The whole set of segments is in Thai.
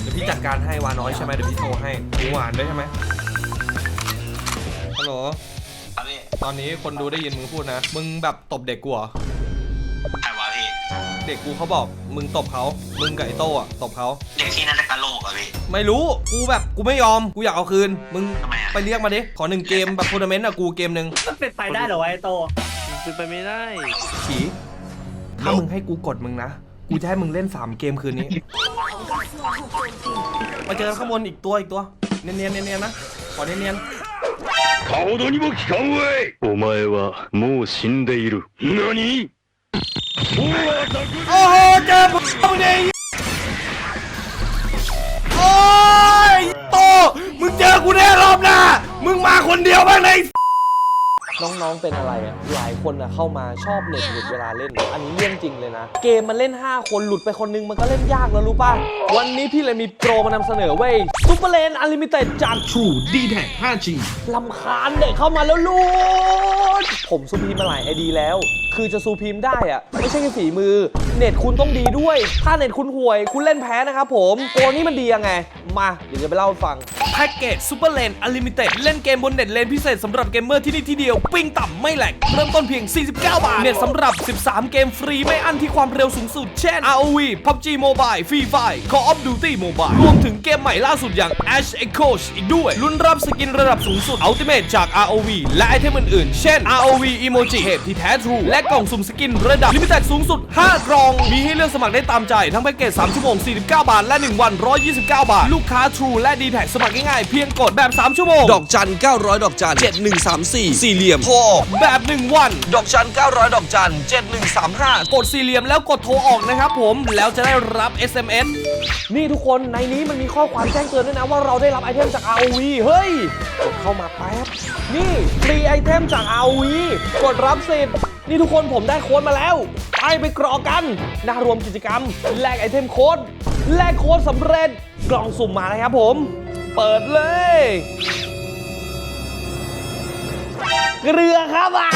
เดี๋ยวพี่จัดการให้วาน้อยใช่ไหมเดี๋ยวพี่โทรให้หมูหวานด้วยใช่ไหมฮัลโหล ครับพี่ตอนนี้คนดูได้ยินมึงพูดนะ มึงแบบตบเด็กกูเหรอ ใครวะพี่ เด็กกูเขาบอกมึงตบเขา มึงกับไอโต้อะตบเขา เด็กที่น่าจะกะโหลกอะพี่ ไม่รู้ กูแบบกูไม่ยอม กูอยากเอาคืน มึงทำไมอะ ไปเรียกมาดิ ขอหนึ่งเกมแบบทัวร์นาเมนต์อะกูเกมหนึ่งมันเป็นไปได้เหรอวะไอ้โต เป็นไปไม่ได้ฉีถ้ามึงให้กูกดมึงนะ กูจะให้มึงเล่น 3 เกมคืนนี้ มาเจอข้างบนอีกตัวอีกตัว เนียนๆเนียนๆนะ ขอเนียน 顔にも効かんわいお前はもう死んでいる何もうアタック ๆโอ้โหเจอมึงดิโอ้ยโต มึงเจอกูแน่รอบหน้า มึงมาคนเดียวบ้างเลย น้องๆเป็นอะไรอะหลายคนอะเข้ามาชอบเน็ตหลุดเวลาเล่น อันนี้เรื่องจริงเลยนะ เกมมันเล่น 5 คนหลุดไปคนนึงมันก็เล่นยากแล้วรู้ป่ะ วันนี้พี่เลยมีโปรมานำเสนอเว้ยซูเปอร์เลนอลิมิเต็ดจาก True d t a c 5G ลำคาญเด็กเข้ามาแล้วลูดผมซูพีมมาหลายไอดีแล้ว คือจะซูพีมได้อะไม่ใช่แค่ฝีมือ เน็ตคุณต้องดีด้วย ถ้าเน็ตคุณห่วย คุณเล่นแพ้นะครับผมโปรนี้มันดียังไง มาเดี๋ยวจะไปเล่าให้ฟังแพ็กเกจซูเปอร์เลนอลิมิเต็ดเล่นเกมบนเน็ตเลนพิเศษสำหรับเกมเมอร์ที่นี่ที่เดียวปิ้งต่ำไม่แหลก เริ่มต้นเพียง 49 บาท เน็ตสำหรับ 13 เกมฟรีไม่อั้นที่ความเร็วสูงสุด เช่น ROV PUBG Mobile Free Fire Call of Duty Mobile รวมถึงเกมใหม่ล่าสุดอย่าง Ash Echoes อีกด้วยลุ้นรับสกินระดับสูงสุด Ultimate จาก ROV และไอเทมอื่นๆ เช่น ROV Emoji เทพที่แท้ทรูและกล่องสุ่มสกินระดับลิมิเต็ดสูงสุด 5 กล่อง มีให้เลือกสมัครได้ตามใจ ทั้งแพ็กเกจ 3 ชั่วโมง 49 บาท และ 1 วัน 129 บาท ลูกค้า True และ d t แทสมัครง่ายๆ เพียงกดแบบ 3 ชั่วโมง ดอกจัน 900 ดอกจัน 7134 สี่เหลี่ยมโทรออก แบบ 1 วัน ดอกจัน 900 ดอกจัน 7135 กดสี่เหลี่ยมแล้วกดโทรออกนะครับผม แล้วจะได้รับ SMS นี่ทุกคนในนี้มันมีข้อความแจ้งเตือนด้วยนะว่าเราได้รับไอเทมจาก ROV เฮ้ย กดเข้ามาแป๊บ นี่ฟรีไอเทมจาก ROV กดรับสิทธิ์ นี่ทุกคนผมได้โค้ดมาแล้ว ไปไปกรอกกันหน้ารวมกิจกรรม แลกไอเทมโค้ด แลกโค้ดสำเร็จ กล่องสุ่มมานะครับผม เปิดเลย เกลือครับอะ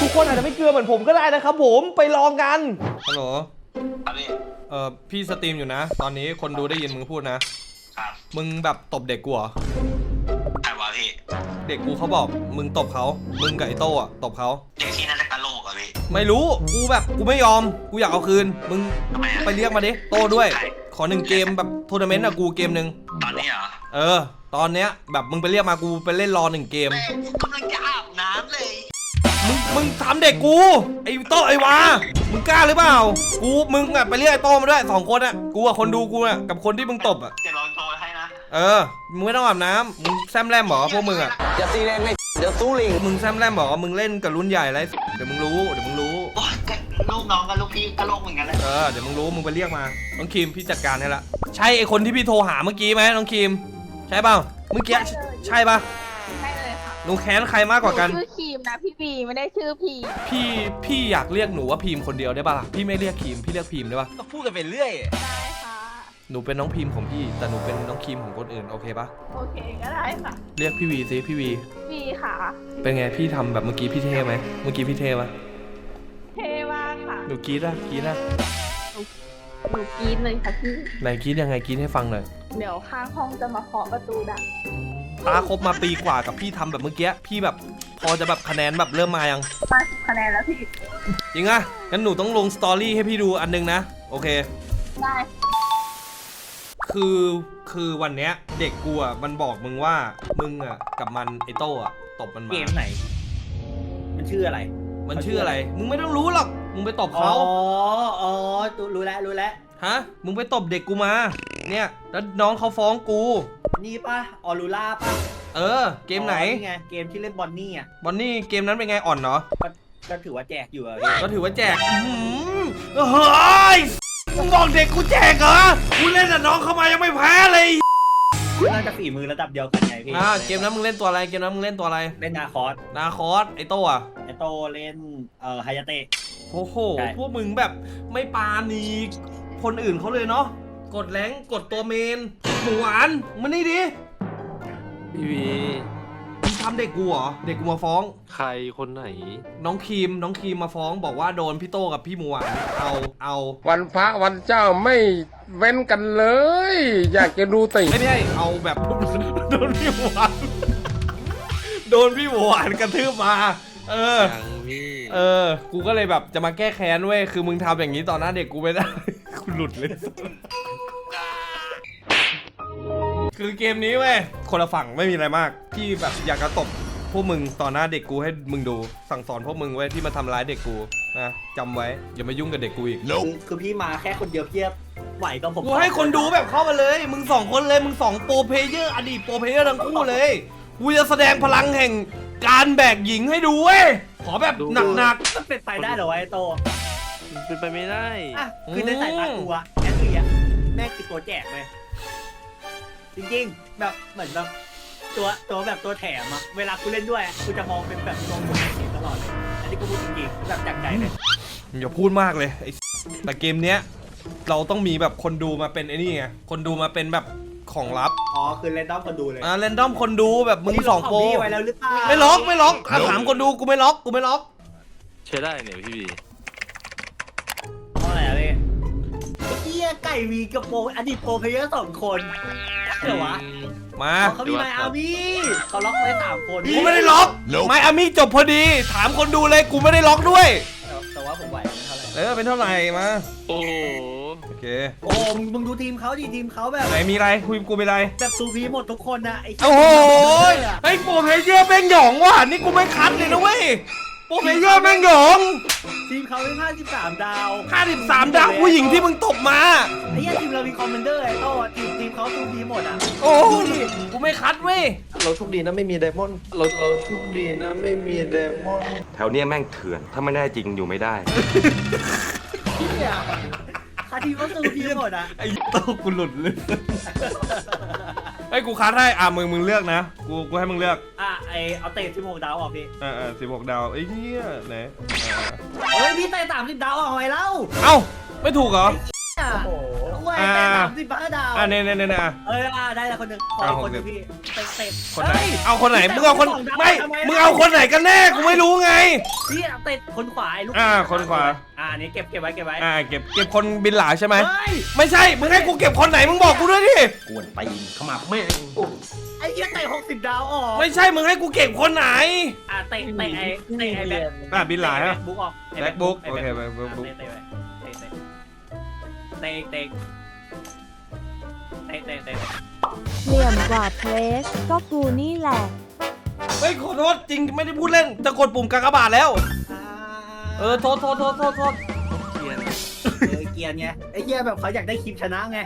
ทุกคนอาจจะไม่เกลือเหมือนผมก็ได้นะครับผมไปลองกัน ฮัลโหล ครับพี่เอ่อ พี่สตรีมอยู่นะ ตอนนี้คนดูได้ยินมึงพูดนะ ครับมึงแบบตบเด็กกูเหรอ ใครวะพี่เด็กกูเขาบอก มึงตบเขา มึงกับไอโต้อะตบเขา เด็กที่น่าจะกะโหลกอะพี่ไม่รู้ กูแบบ กูไม่ยอม กูอยากเอาคืน มึงทำไมอะไปเรียกมาดิ โต้ด้วย ขอหนึ่งเกมแบบทัวร์นาเมนต์อะกูเกมหนึ่งตอนนี้เหรอ เออ ตอนเนี้ยแบบมึงไปเรียกมากูไปเล่นรอหนึ่งเกมกำลังจะอาบน้ำเลย มึงมึงทำเด็กกูไอ้โต้ไอ้วามึงกล้าหรือเปล่า กูมึงอะไปเรียกไอ้โต้มาด้วยสองคนอะกูกับคนดูกูอะกับคนที่มึงตบอะจะลองโทรให้นะ เออมึงไม่ต้องอาบน้ำมึงแซมแรมเหรอพวกมึงอะอย่าตีแรงเลยเดี๋ยวสู้ลิงมึงแซมแรมบอกว่ามึงเล่นกับรุ่นใหญ่ไรเดี๋ยวมึงรู้เดี๋ยวมึงรู้ โอ๊ยก็ลูกน้องกับลูกพี่กะโหลกเหมือนกันแหละเออเดี๋ยวมึงรู้มึงไปเรียกมาน้องครีมพี่จัดการให้ละใช่ไอคนที่พี่โทรหาเมื่อกี้ไหมน้องครีม ใช่เปล่าเมื่อกี้ใช่ใช่ปะใช่เลยค่ะหนูแค้นใครมากกว่ากัน หชื่อครีมนะพี่บีไม่ได้ชื่อพีพี่พี่อยากเรียกหนูว่าพิมพ์คนเดียวได้ปะล่ะพี่ไม่เรียกครีมพี่เรียกพิมพ์ได้ปะก็พูดกันไปเรื่อย ได้ค่ะ หนูเป็นน้องพิมพ์ของพี่ แต่หนูเป็นน้องครีมของคนอื่นโอเคปะโอเคก็ได้ค่ะเรียกพี่วีซิพี่วีบีค่ะ เป็นไงพี่ทำแบบเมื่อกี้พี่เท่ไหมเมื่อกี้พี่เท่ปะเท่มากค่ะหนูกรี๊ดอะกรี๊ดอะหนู กรีดเลยค่ะพี่ ไหนกรี๊ดยังไงกรี๊ดให้ฟังหน่อยเดี๋ยวข้างห้องจะมาเคาะประตูดังตาครบมาปีกว่ากับพี่ทำแบบเมื่อกี้พี่แบบพอจะแบบคะแนนแบบเริ่มมายังมาสิบคะแนนแล้วพี่ จริงอะงั้นหนูต้องลงสตอรี่ให้พี่ดูอันนึงนะ โอเค ได้คือคือวันเนี้ยเด็กกูอะมันบอกมึงว่ามึงอะกับมันไอโต้อะตบมันมาเกมไหน มันชื่ออะไร มันชื่ออะไร มึงไม่ต้องรู้หรอก มึงไปตบอ๋อเขาอ๋อรู้แล้วรู้แล้วฮะ มึงไปตบเด็กกูมา เนี่ย แล้วน้องเขาฟ้องกู นี่ป่ะออรูล่าป่ะเออ เกมไหนอ๋อไงเกมที่เล่นบอนนี่อะบอนนี่เกมนั้นเป็นไงอ่อนเนาะก็ก็ถือว่าแจกอยู่อะพี่ก็ถือว่าแจกอื้อหือเฮ้ยมึงบอกเด็กกูแจกเหรอกูเล่นกับน้องเข้ามายังไม่แพ้เลยน่าจะฝีมือระดับเดียวกันไงพี่อ่าเกมนั้นมึงเล่นตัวอะไร เกมนั้นมึงเล่นตัวอะไร เล่นนาคอสนาคอสไอโต้อะไอ โตเล่นเอ่อไฮยาเตะ โอ้โห ใช่ พวกมึงแบบไม่ปาณีคนอื่นเขาเลยเนาะ กดแรงกดตัวเมนหมูหวานมานี่ดิพี่วีมึงททำเด็กกูเหรอ เด็กกูมาฟ้อง ใครคนไหน น้องครีม น้องครีมมาฟ้องบอกว่าโดนพี่โตกับพี่หมูหวานเอาเอาวันพระวันเจ้าไม่เว้นกันเลย อยากจะดูติ ไม่ได้เอาแบบ โดนพี่หมูหวาน โดนพี่หมูหวานกระทืบมา เออ ยังพี่เออ กูก็เลยแบบจะมาแก้แค้นเว้ย คือมึงทำอย่างนี้ต่อหน้าเด็กกูไม่ได้ กูหลุดเลย คือเกมนี้เว้ย คนละฝั่งไม่มีอะไรมากพี่แบบอยากจะตบพวกมึงต่อหน้าเด็กกูให้มึงดู สั่งสอนพวกมึงไว้ยที่มาทำร้ายเด็กกูนะจำไว้ อย่ามายุ่งกับเด็กกูอีก คือคือพี่มาแค่คนเดียวเพียบไหวกับผมกูให้คนดูแบบเข้ามาเลย มึงสองคนเลย มึงสองโปรเพลเยอร์ อดีตโปรเพลเยอร์ทั้งคู่เลย กูจะแสดงพลังแห่ง การแบกหญิงให้ดูเว้ย ขอแบบหนัก มันเป็นไปได้เหรอวะไอ้โตมันเป็นไปไม่ได้ อะคือในสายตากูอะแอนนี่อะแม่งคือตัวแจกเลยจริงๆ แบบเหมือนแบบตัวตัวแบบตัวแถมอะเวลากูเล่นด้วยกูจะมองเป็นแบบตัวกูเองตลอดเลยอันนี้กูพูดจริงๆแบบจากใจเลยๆ อย่าพูดมากเลยไอ้แต่เกมเนี้ย เราต้องมีแบบคนดูมาเป็นไอ้นี่ไง คนดูมาเป็นแบบ ของลับอ๋อ คือเล่นด้อมคนดูเลยอ่าเรนดอมคนดูแบบมึงนี่สองโปรพี่ไว้แล้วหรือเปล่าไม่ล็อกไม่ล็อกอะถามคนดูกูไม่ล็อกกูไม่ล็อก ใช้ได้เนี่ยพี่บีเพราะอะไรอะพี่เฮียไก่วีกับโปรอดีตโปรเพลเยอร์สองคนเดี๋ยววะมาเขามีไมอามี่เขาล็อกไว้สามคนกูไม่ได้ล็อกไม่อามี่จบพอดี ถามคนดูเลยกูไม่ได้ล็อกด้วย แต่ว่าผมไหวไม่ เท่าไหร่เออเป็นเท่าไหร่มา โอ้โหโอเค โอ้มึงมึงดูทีมเขาดิทีมเขาแบบไหนมีอะไรคุยกับกูเป็นไร แบบซูพีหมดทุกคนนะไอ้โอ้โหยไอ้โปรเพลเยอร์แม่งหยองว่ะ นี่กูไม่คัดเลยนะเว้ย โปรเพลเยอร์แม่งหยองทีมเขาเป็น53 ดาว53 ดาวผู้หญิงที่มึงตบมา ไอ้เหี้ยทีมเรามีคอมเมนเดอร์ไอ้โต้อะทีมทีมเขาซูพีหมดอะโอ้กูไม่คัดเว้ย เราโชคดีนะไม่มีไดมอนด์เราเราโชคดีนะไม่มีไดมอนด์แถวเนี้ยแม่งเถื่อน ถ้าไม่ได้จริงอยู่ไม่ได้ เหี้ยคาทีมเขาซูพีหมดอะ ไอ้โตกูหลุดเลย ไอ้กูคัดให้อะมึงมึงเลือกนะกูกูให้มึงเลือกอะไอเอาเตะที่โมดาวออกพี่อ่าอ่าสิบหกดาวไอ้เหี้ยไหนอ่าเฮ้ยพี่เตะ30ดาวออกไว้แล้วเอ้าไม่ถูกเหรอ โอ้โห เว้ยเตะ30บ้าดาวอะเนี่ยเนี่ยเนี่ยเนี่ยอะ เอออะได้แล้วคนหนึ่งขออาคนหนึ่งคนหนึ่งพี่เตะเตะคนไหน ฮ้ย เอาคนไหน มึงเอาคน ไม่ มึงเอาคนไหนกันแน่ กูไม่รู้ไง พี่เตะคนขวาไอ้ลูกอ่าคนขวา อ่าอันนี้เก็บเก็บไว้เก็บไว้อ่า เก็บ เก็บคนบินหลาใช่ไหม เฮ้ยไม่ใช่ มึงให้กูเก็บคนไหน มึงบอกกูด้วยดิ กวนตีนเข้ามาแม่งไอ้เหี้ยเตะ60ดาวออกไม่ใช่ มึงให้กูเก็บคนไหน อะเตะเตะไอ้เตะไอ้แบ็คอะบินหลายฮะแบ็คบุ๊กออกไอ้แบ็คบุ๊กโอเคแบ็คบุ๊กเตะเตะไว้เตะเตะเตะ เตะเตะเตะเหลี่ยมกว่าเพรสก็กูนี่แหละ เฮ้ยขอโทษจริงไม่ได้พูดเล่น จะกดปุ่มกากบาทแล้ว เออโทษโทษโทษโทษโทษเกียนเออเกียร์ไงไอ้เหี้ยแบบเขาอยากได้คลิปชนะไง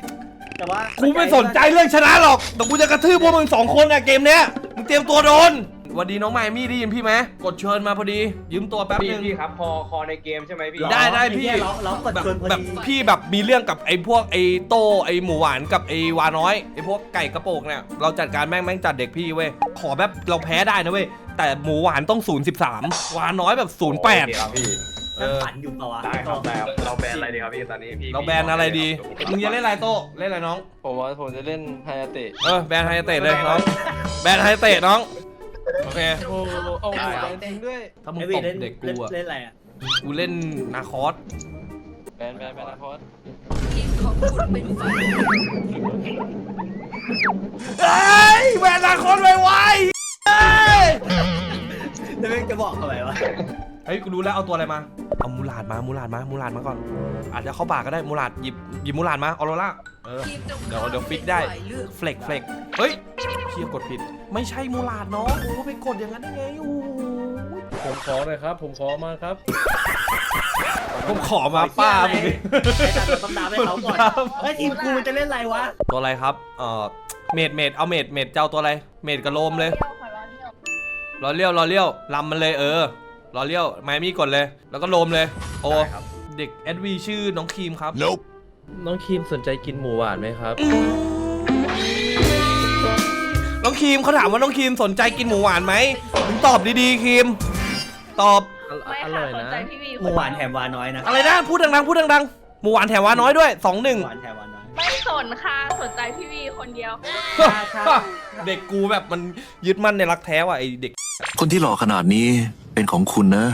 แต่ว่ากูไม่สนใจเรื่องชนะหรอกแต่กูจะกระทืบพวกมึงสองคนอะเกมเนี้ยมึงเตรียมตัวโดน สวัสดีน้องไมมี่ได้ยินพี่ไหมกดเชิญมาพอดี ยืมตัวแป๊บนึง พี่ครับพอคอในเกมใช่ไหมพี่ได้ได้พี่อ้เหี้ยเราเรากดแบบชวนพอแบบดีพี่แบบมีเรื่องกับไอ้พวกไอ้โต้ไอ้หมูหวานกับไอ้วาน้อยไอ้พวกไก่กระโปงเนี่ยเราจัดการแม่งแม่งจัดเด็กพี่เว้ยขอแบบเราแพ้ได้นะเว้ยแต่หมูหวานต้อง0 13วาน้อยแบบ0 8ครับพี่เอยังอฝันอยู่เปล่าวะได้ครับแต่เราแบนอะไรดีครับพี่ตอนนี้พี่เราแบนอะไรดีมึงจะเล่นอะไรโต้เล่นอะไรน้องผมว่าผมจะเล่นไฮอาเตะเออแบนไฮเตะเลยน้องแบนไฮเตะน้อง โอเค โอ้โหเอาหมูแบนจริงด้วยถ้ามึงไอ้ตวีบเล่นเด็กเล่นกูอะเล่นอะไรอะกูเล่นนาคอสแบนแบนแบนนะพอดเอ้ยแบนนาคอสไวไวเอ้ย แล้วแม่งจะบอกทำไมวะ เฮ้ยกูรู้แล้วเอาตัวอะไรมา เอามูลาดมา มูลาดมา มูลาดมาก่อน อาจจะเข้าปากก็ได้ มูลาดหยิบหยิบมูลาดมา ออโรล่าเออ เดี๋ยวเดี๋ยวฟิกได้ เฟล็กเฟล็กเฮ้ยเฮียกดผิด ไม่ใช่มูลาดน้องโอ้ไปกดอย่างนั้นได้ไงโอ้ยผมขอหน่อยครับ ผมขอมาครับ ผมขอมาป้ามึงดิไอ้ตัดเราต้องดาวให้เขาก่อนเฮ้ยทีมกูมันจะเล่นอะไรวะ ตัวอะไรครับ เอ่อ เมดเมดเอาเมดเมดเจ้าตัวอะไร เมดกระโลมเลยรอเลี้ยวรอเลี้ยวลำมันเลยเออ รอเลี้ยวไมมี่กดเลย แล้วก็โลมเลย โอ้เด็กแอดวีชื่อน้องครีมครับน้องครีมสนใจกินหมูหวานไหมครับ น้องครีมเขาถามว่าน้องครีมสนใจกินหมูหวานไหมมึงตอบดีๆครีม ตอบไม่อค่ะร่อยสนนะ ใจพี่วีหมูหวานแถมหวานน้อยนะอะไรนะ พูดดังๆ พูดดังๆ หมูหวานแถมหวานน้อยด้วยสองหนึ่ง หวานแถมหวานน้อย ไม่สนค่ะสนใจพี่วีคนเดียว เด็กกูแบบมันยึดมั่นในรักแท้ว่ะไอเด็ก คนที่หล่อขนาดนี้ เป็นของคุณนะ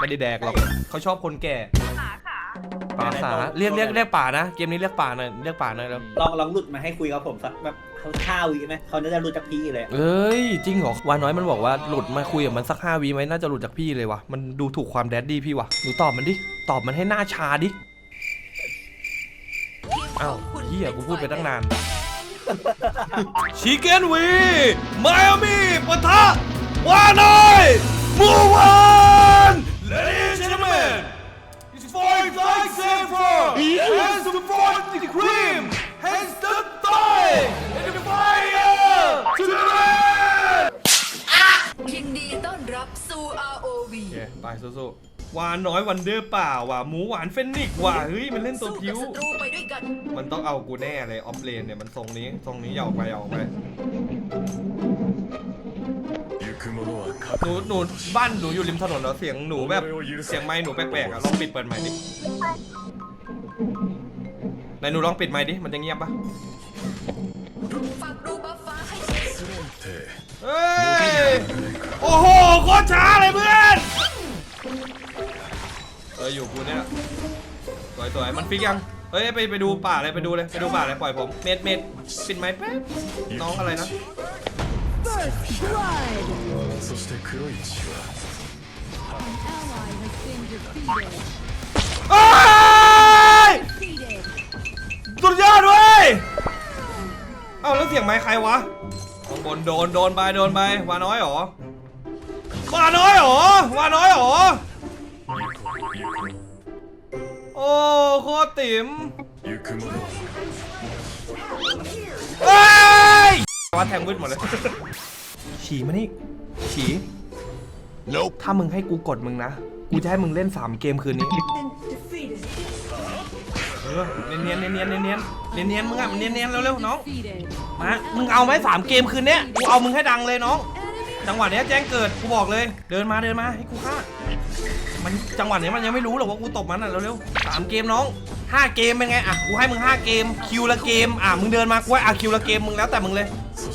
ไม่ได้แดกหรอกเขาชอบคนแก่ขาขาป่าขาเรียกเรียกเรียกป่านะเกมนี้เรียกป่าหน่อยเรียกป่าหน่อยแล้วลองลองหลุดมาให้คุยกับผมสักแบบเขาข้าววิไหมเขาน่าจะรู้จักพี่เลยเอ้ยจริงเหรอวาน้อยมันบอกว่าหลุดมาคุยกับมันสักห้าวีไหมน่าจะหลุดจากพี่เลยวะมันดูถูกความแดดดี้พี่วะหนูตอบมันดิตอบมันให้หน้าชาดิอ้าวเฮียกูพูดไปตั้งนาน ชิเกนวีไมอามี่ปะทะวาน้อยมูวัน Ladies and gentlemen It's fight like safer Has the fight the cream Has the thigh And the fire to the land ยินดีต้อนรับสู่ ROV โอเคไปสู้ๆห วานน้อยวันเดอร์เปล่าว่ะหมูหวานเฟนนิกซ์ว่ะเฮ้ยมันเล่นตัวพิ้วไปด้วยกัน มันต้องเอากูแน่เลยออฟเลนเนี่ยมันทรงนี้ทรงนี้อยาออกไปอยาออกไปหนูหนูบ้านหนูอยู่ริมถนนเหรอเสียงหนูแบบเสียงไม้หนูแปลกๆอะลองปิดเปิดไมค์ดิไหนหนูลองปิดไมค์ดิมันจะเงียบปะฝากดูบัฟฟ้าให้เฮ้ยโอ้โหโคตรช้าเลยเพื่อนเอออยู่กูเนี่ยสวยๆมันฟิกยังเฮ้ยไปไปดูป่าเลยไปดูเลยไปดูป่าเลยปล่อยผมเม็ดเม็ดปิดไม้แป๊บน้องอะไรนะเอ้ยสุดยอดเว้ยเอ้าแล้วเสียงไม้ใครวะข้างบนโดนโดนไปโดนไปวาน้อยเหรอวาน้อยเหรอวาน้อยเหรอ โอ้โคติ๋มเอ้ยว่าแทงมืดหมดเลย ฉีมานี่ ฉี ถ้ามึงให้กูกดมึงนะ กูจะให้มึงเล่น 3 เกมคืนนี้ เออเนียนๆเนียนๆเนียนเนียนเนียนๆมึงอะเนียนเนียนๆเร็วๆน้อง มา มึงเอาไหมสามเกมคืนเนี้ย กูเอามึงให้ดังเลยน้อง จังหวะเนี้ยแจ้งเกิด กูบอกเลย เดินมาเดินมาให้กูฆ่า มันจังหวะเนี้ยมันยังไม่รู้หรอกว่ากูตบมันอะเร็วๆสามเกมน้องห้าเกมเป็นไงอะกูให้มึงห้าเกมคิวละเกมอะมึงเดินมากูให้อะคิวละเกมมึงแล้วแต่มึงเลย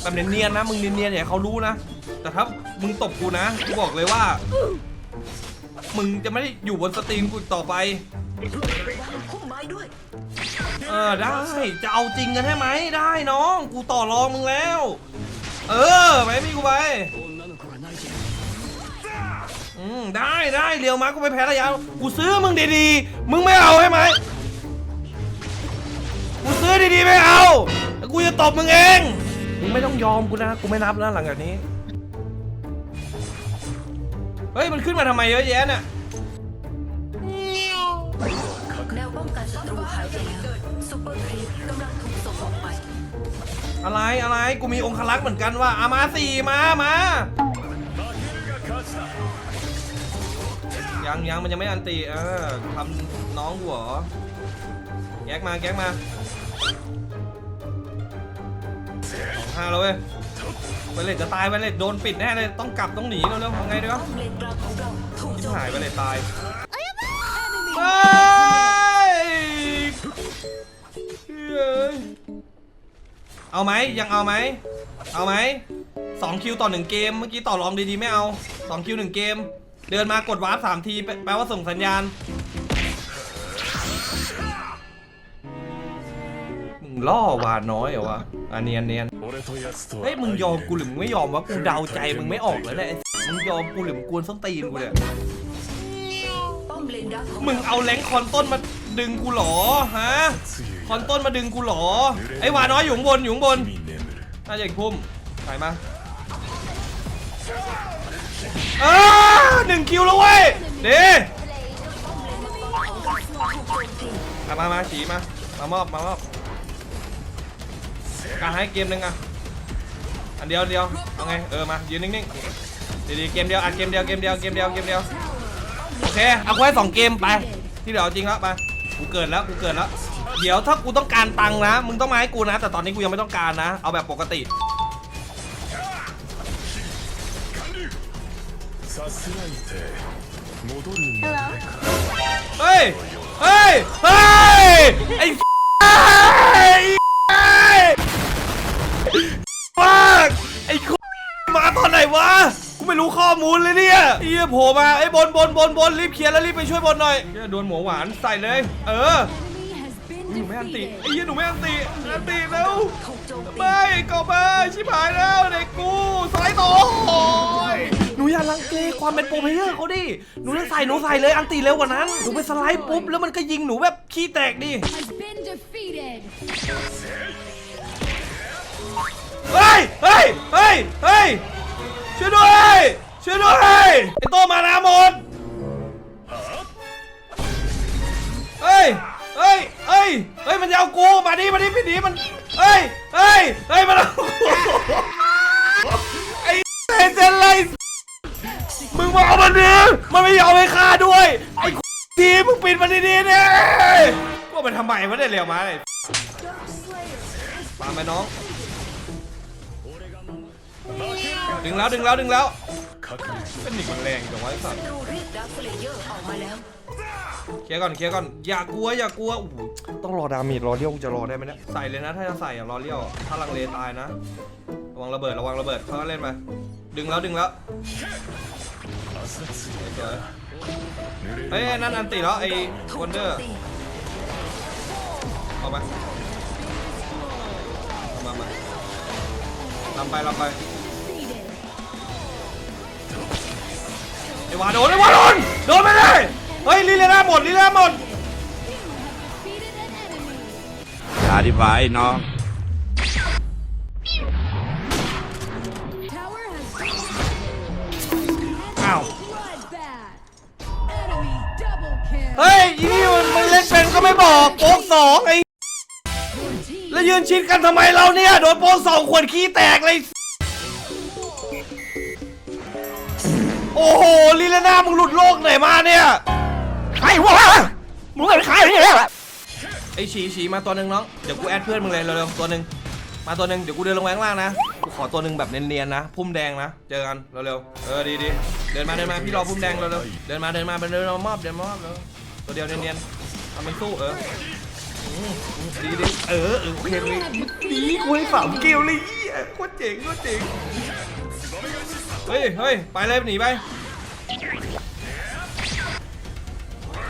แบบเนียนๆนะมึงเนียนๆอย่าเขารู้นะแต่ถ้ามึงตบกูนะกูบอกเลยว่า มึงจะไม่ได้อยู่บนสตรีมกูต่อไปเออได้จะเอาจริงกันใช่ไหมได้น้อง กูต่อรองมึงแล้ว เออไปพี่กูไป อืมได้ได้เรียวมากูไปแพ้ระยะกูซื้อมึงดีๆ มึงไม่เอาใช่ไหมกูซื้อดีๆไม่เอาแล้วกูจะตบมึงเองมึงไม่ต้องยอมกูนะกูไม่นับนะหลังจากนี้เฮ้ยมันขึ้นมาทำไมเยอะแยะเนี่ยแนวป้องกันศัตรูหายไปแล้วซุปเปอร์ครีปกำลังถูกส่งออกไปอะไรอะไรกูมีองคลักษ์เหมือนกันว่าอามาสี่มามา ยังยังมันยังไม่อันตีเออทำน้องกูเหรอแก๊กมาแก๊กมาสองห้าแล้วเว้ยไปเลยจะตายไปเลยโดนปิดแน่เลยต้องกลับต้องหนีเร็วๆทำไงดีวะป้อมเลนกลางของเราถูกโจชิบมหายไปเลยตายไปเฮ้ยเอาไหมยังเอาไหมเอาไหมสองคิวต่อหนึ่งเกมเมื่อกี้ต่อรองดีๆไม่เอาสองคิวหนึ่งเกม เดินมากดวาร์ปสามทีแปลแปลว่าส่งสัญญาณ มึงล่อวานน้อยเหรอวะอะเนียนเนียนเฮ้ยมึงยอมกูหรือมึงไม่ยอมวะกูเดาใจมึงไม่ออกเลยเนี่ยไอ้มึงยอมกูหรือมึงกวนส้นตีนกูเนี่ยป้อมเลนดักของมึงเอาแรงค์คอนต้นมาดึงกูเหรอฮะคอนต้นมาดึงกูเหรอไอ้วาน้อยอยู่ข้างบนอยู่ข้างบนน่าจะอีกพุ่มไปมาอ้า หนึ่งคิวแล้วเว้ยเดีมามามาฉีมามามอบมามอบการให้เกมหนึ่งอะอันเดียวเดียวเอาไงเออมายืนนิ่งๆดีๆเกมเดียวอัดเกมเดียวเกมเดียวเกมเดียวเกมเดียวโอเคเอาไว้สองเกมไปที่เหลือจริงแล้วไปกูเกิดแล้วกูเกิดแล้ว เดี๋ยวถ้ากูต้องการตังค์นะมึงต้องมาให้กูนะ แต่ตอนนี้กูยังไม่ต้องการนะ เอาแบบปกติ เฮ้ย เฮ้ย เฮ้ยไอ้ไอ้มากไอ้มาตอนไหนวะ กูไม่รู้ข้อมูลเลยเนี่ยไอ้เหี้ยโผล่มาไอ้บนบนบนบนรีบเคลียร์แล้วรีบไปช่วยบนหน่อยเหี้ยโดนหมูหวานใส่เลย เออ หนูไม่อันติไอ้เหี้ยหนูไม่อันติอันติแล้วถูกโจมตีไม่กอบมาชิบหายแล้วเด็กกูสไลด์ต่อโอ้ย หนูอย่าลังเกความเป็นโปรเพลเยอร์เขาดิหนูจะใส่หนูใส่เลยอันตีเร็วกว่านั้นหนูไปสไลด์ปุ๊บแล้วมันก็ยิงหนูแบบขี้แตกดิเฮ้ยเฮ้ยเฮ้ยเฮ้ยช่วยด้วยช่วยด้วยไอโตมานาหมดเฮ้ยเฮ้ยเฮ้ยเฮ้ยมันจะเอากูมาดิมาดิพี่หนีมันเฮ้ยเฮ้ยเฮ้ยมันเอากูไอ้เซนเซนเลย มึงมาเอามันดิมันไม่ยอมให้ฆ่าด้วย ไอ้ทีมึงปิดมันดีๆเนี่ยว่ามันทำไมวะเนี่ยเร็วมาเลยมาไหมน้อง ดึงแล้วดึงแล้วดึงแล้วเป็นหนิกมันแรงจังวะไอ้สัตว์เรียกดาร์คเลเยอร์ออกมาแล้วเคลียร์ก่อนเคลียร์ก่อน อย่ากลัวอย่ากลัวโอ้โหต้องรอดาเมจรอเลี้ยวจะรอได้ไหมเนี่ยใส่เลยนะ ถ้าจะใส่อย่ารอเลี้ยวถ้าลังเลตายนะ ระวังระเบิดระวังระเบิดเขาก็เล่นมา ดึงแล้วดึงแล้วสวยเฮ้ยนั่นอันติแล้วไอ้วันเดอร์เอามาเอามามาลำไปลำไปไอ้วาโดนไอ้วาโดนโดนไปเลยเฮ้ยลีเลน่าหมดลีเลน่าหมดอย่าดีกว่าไอ้น้องอ้าว เฮ้ยอีนี่มันมันเล่นเป็นก็ไม่บอกโป๊กสองไอ้แล้วยืนชิดกันทำไมเราเนี่ยโดนโป๊กสองขวดขี้แตกเลย โอ้โหลีเลน่ามึงหลุดโลกไหนมาเนี่ยใครวะมึงเป็นใครเนี่ยไอ้ฉีฉีมาตัวหนึ่งน้องเดี๋ยวกูแอดเพื่อนมึงเลยเร็วๆตัวหนึ่งมาตัวหนึ่งเดี๋ยวกูเดินลงไปข้างล่างนะกูขอตัวหนึ่งแบบเนียนๆนะ พุ่มแดงนะเจอกันเร็วๆเออดีๆเดินมาเดินมาพี่รอพุ่มแดงเร็วๆเดินมาเดินมาเดินมามอบเดินมามอบเร็ว ตัวเดียวเนียนๆทำเป็นสู้เอออืมอืมดีดีเออเออโอเคเลยดีกูให้สามเกลเลยเหี้ยโคตรเจ๋งโคตรเจ๋งเฮ้ยเฮ้ยไปเลยหนีไป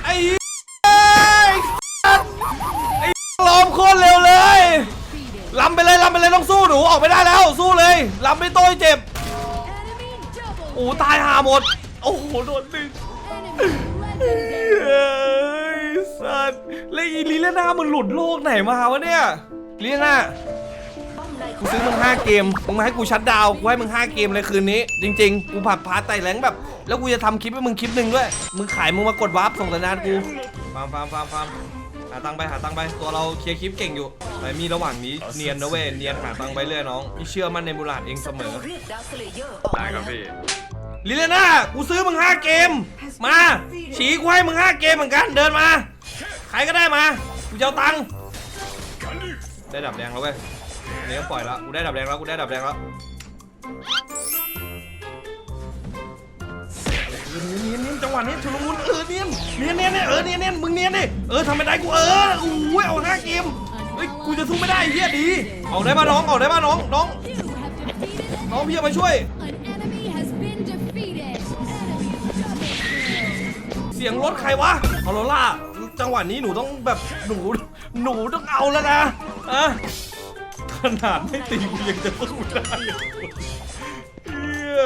ไอ้ไอ้ไอ้ล้อมโคตรเร็วเลยลำไปเลยลำไปเลยต้องสู้หนูออกไม่ได้แล้วสู้เลยลำไม่โต้ยเจ็บโอ้ตายหาหมด โอ้โหโดนดึง เฮ้ยสัตว์แล้วอีลีเลน่ามันหลุดโลกไหนมาวะเนี่ยลีเลน่ากูซื้อมึง5เกม มึงมาให้กูชัดดาวน์กูให้มึง5เกมเลยคืนนี้ จริง ๆ กูผัดพาไต่แรงแบบ แล้วกูจะทำคลิปให้มึงคลิปหนึ่งด้วย มึงขายมึงมากดวาร์ปส่งสัญญาณกูฟาร์มฟาร์มฟาร์มฟาร์มหาตังค์ไปหาตังค์ไป ตัวเราเคลียร์คลิปเก่งอยู่ แต่มีระหว่างนี้เนียนนะเว้ย เนียนหาตังค์ไปเรื่อยน้องพี่เชื่อมั่นในบุราษเองเสมอ เรียกดาร์คเลเยอร์ออกมาแล้ว ลิเลน่ากูซื้อมึง5เกม มา ฉีกูให้มึง5เกมเหมือนกัน เดินมา ใครก็ได้มา กูจะเอาตังค์ได้ดับแดงแล้วเว้ยอันนี้ก็ปล่อยแล้วกูได้ดับแดงแล้วกูได้ดับแดงแล้วเนียนเนียนเนียนจังหวะนี้ชุลมุนเออเนียนเนียนเนียนเนียนเออเนียนเนียนมึงเนียนดิเออทำไม่ได้กูเอออู้ยเอาห้าเกมเฮ้ยกูจะสู้ไม่ได้เฮียดีออกได้ป่ะน้องออกได้ป่ะน้องน้องน้องพี่จะมาช่วย เสียงรถใครวะออโรล่าจังหวะนี้หนูต้องแบบหนูหนูต้องเอาแล้วนะอะขนาดไม่ตีกูยังจะสู้ได้เหี้ย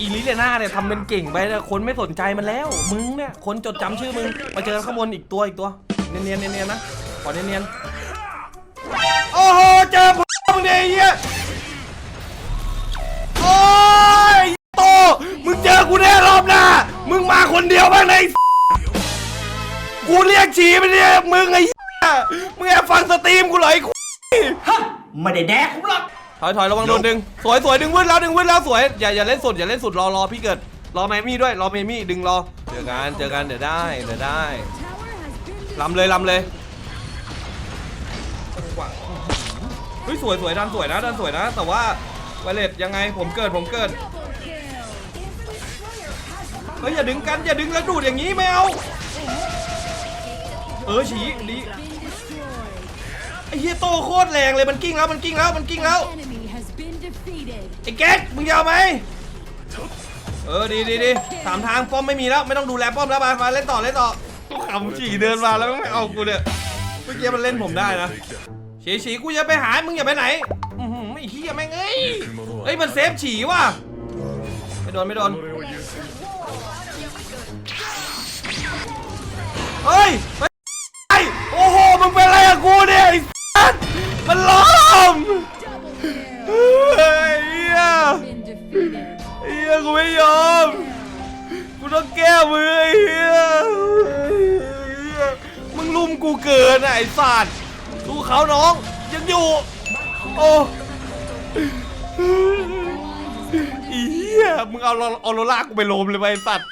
อีลิเลน่าเนี่ยทำเป็นเก่งไปแต่คนไม่สนใจมันแล้ว มึงเนี่ยคนจดจำชื่อมึงมาเจอข้างบนอีกตัวอีกตัวเนียนเนียนเนียนๆนะขอเนียนเนียนๆโอ้โหเจอพ่อมึงเนี่ยเหี้ยโอ้ยโตมึงเจอกูแน่รอบหน้ามึงมาคนเดียวบ้างเลย กูเรียกฉีไปเรียกมึงไอ้เหี้ยมึงแอบฟังสตรีมกูเหรอไอ้คุยไม่ได้แดกกูหรอกถอยถอยระวังโดนดึงสวยสวยดึงวืดแล้วดึงวืดแล้วสวยอย่าอย่าเล่นสุดอย่าเล่นสุดรอรอพี่เกิดรอเมมี่ด้วยรอเมมี่ดึงรอเจอกันเจอกันเดี๋ยวได้เดี๋ยวได้ลำเลยลำเลยเฮ้ยสวยสวยดันสวยนะดันสวยนะ แต่ว่าไวเลตยังไงผมเกิดผมเกิดเฮ้ยอย่าดึงกันอย่าดึงแล้วดูดอย่างนี้ไม่เอา เออฉีดีไอ้เฮียโตโคตรแรงเลยมันกิ้งแล้วมันกิ้งแล้วมันกิ้งแล้วไอ้แก๊กมึงยาวไหมเออดีดีดีสามทางป้อมไม่มีแล้วไม่ต้องดูแลป้อมแล้วมามาเล่นต่อเล่นต่อขำฉี่เดินมาแล้วไม่เอากูเนี่ยเมื่อกี้มันเล่นผมได้นะฉีฉีกูจะไปหามึงอย่าไปไหนอือหือไอ้เฮียแม่งเอ้ยเฮ้ยมันเซฟฉี่ว่ะไม่โดนไม่โดน เฮ้ยไอ้โอ้โหมึงเป็นอะไรกับกูเนี่ยไอ้สัสมันล้อมเฮ้ยเฮียเฮียกูไม่ยอมกูต้องแก้มือไอ้เฮียเหี้ยมึงลุมกูเกินอะไอ้สัตว์ดูเขาน้องยังอยู่โอ้อีเหี้ยมึงเอาเอโรล่ากูไปโลมเลยไปไอ้สัตว์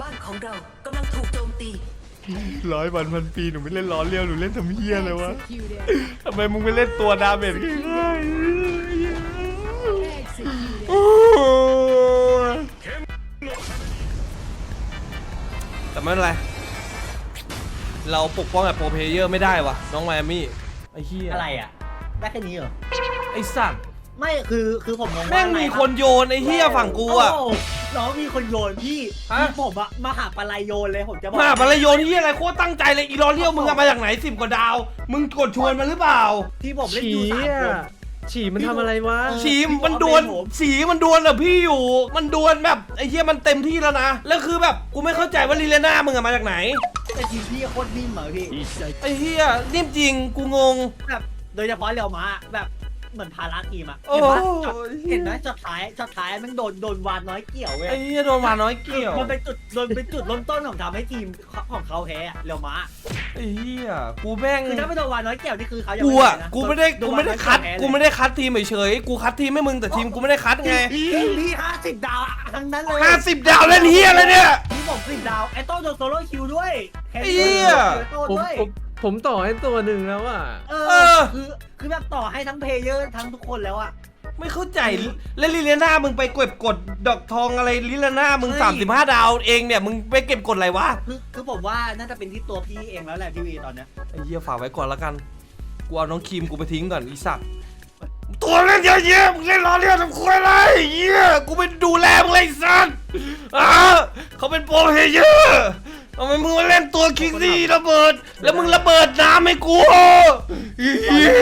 บ้านของเรากำลังถูกโจมตี ร้อยวันพันปีหนูไม่เล่นล้อเลี้ยวหนูเล่นทำเฮียเลยวะทำไมมึงไม่เล่นตัวดาเมจง่ายๆโอ้ยแต่ไม่เป็นไร เราปกป้องแบบโปรเพลเยอร์ไม่ได้วะน้องไมอามี่ไอ้เฮียอะไรอะ ได้แค่นี้เหรอ ไอ้สัตว์ไม่คือคือผมมองว่าแม่งมีคนโยนไอ้เฮียฝั่งกูอะโโห น้องมีคนโยนพี่ฮะคือผมอะมาหาปลาไหลโยนเลยผมจะบอกมาบรรโยนเฮียอะไรโคตรตั้งใจเลยอีล้อเลี้ยวมึงอะมาจากไหนสิบกว่าดาว มึงกดชวนมันหรือเปล่า ที่ผมเล่นอยู่สามคนฉี่มันทำอะไรวะฉีมันดวลฉีมันดวลอะพี่อยู่ มันดวลแบบไอ้เหี้ยมันเต็มที่แล้วนะ แล้วคือแบบกูไม่เข้าใจว่าลีเลน่ามึงอะมาจากไหน แต่ทีมพี่โคตรนิ่มเหรอพี่ ไอ้เหี้ยนิ่มจริงกูงง แบบโดยเฉพาะเรียวม้าแบบ เหมือนพาราทีมอะโอ้เห็นไหมช็อตเห็นไหมช็อตท้ายช็อตท้ายมันโดนโดนวานน้อยเกี่ยวเว้ยไอ้เหี้ยโดนมาน้อยเกี่ยวมันเป็นจุดโดนเป็นจุดเริ่มต้นของทำให้ทีมของเขาแพ้อะเรียวม้าไอ้เหี้ยกูแม่งคือถ้าไม่โดนวานน้อยเกี่ยวนี่คือเขายังกูไม่อะแพ้นะกูไม่ได้โกูไม่ได้วานน้อยคัดเกี่ยวแพ้เลยกูไม่ได้คัดทีมเฉยๆกูคัดทีมให้มึงแต่ทีมกูไม่ได้คัดไงพี่ห้าสิบดาวทั้งนั้นเลยห้าสิบดาวเล่นเหี้ยอะไรเนี่ยพี่ผมสิบดาวไอ้โต้โดนโซโล่คิวด้วยแค่ไอ้เหี้ยโต้ผมด้วย ผม ผมต่อให้ตัวหนึ่งแล้วอะ เอเออ อ คือคือแบบต่อให้ทั้งเพลเยอร์ทั้งทุกคนแล้วอะ ไม่เข้าใจแล้วลีเลน่ามึงไปเก็บกดดอกทองอะไรลีเลน่ามึง เฮ้ย 35 ดาวเองเนี่ยมึงไปเก็บกดอะไรวะคือคือผมว่าน่าจะเป็นที่ตัวพี่เองแล้วแหละพี่วีตอนเนี้ยไอ้เหี้ยฝากไว้ก่อนละกันกูเอาน้องครีมกูไปทิ้งก่อนอีสัตว์ตัวเล่นเยอะแยะมึงเล่นล้อเลียวทำคุยอะไรเหี้ยกูไปดูแลมึงเลยไอ้สัตว์อ่าเขาเป็นโปรเพลเยอร์ ทำไมมึงมาเล่นตัวคิกซี่ระเบิด แล้วมึงระเบิดน้ำให้กูเหี้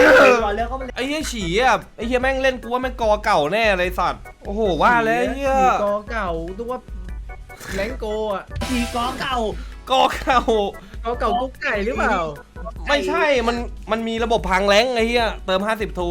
ยก่อนเรื่องก็มันไอ้เหี้ยฉี่อะไอ้เหี้ยแม่งเล่นกูว่าแม่งกอเก่าแน่เลยสัตว์โอ้โหว่าแล้วไอ้เหี้ยกอเก่าตัวว่าแรงโกอะขี่กอเก่ากอเก่ากอเก่ากุ๊กไก่หรือเปล่า ไม่ใช่มันมันมีระบบพังแรงไอ้เหี้ยเติม 50ทู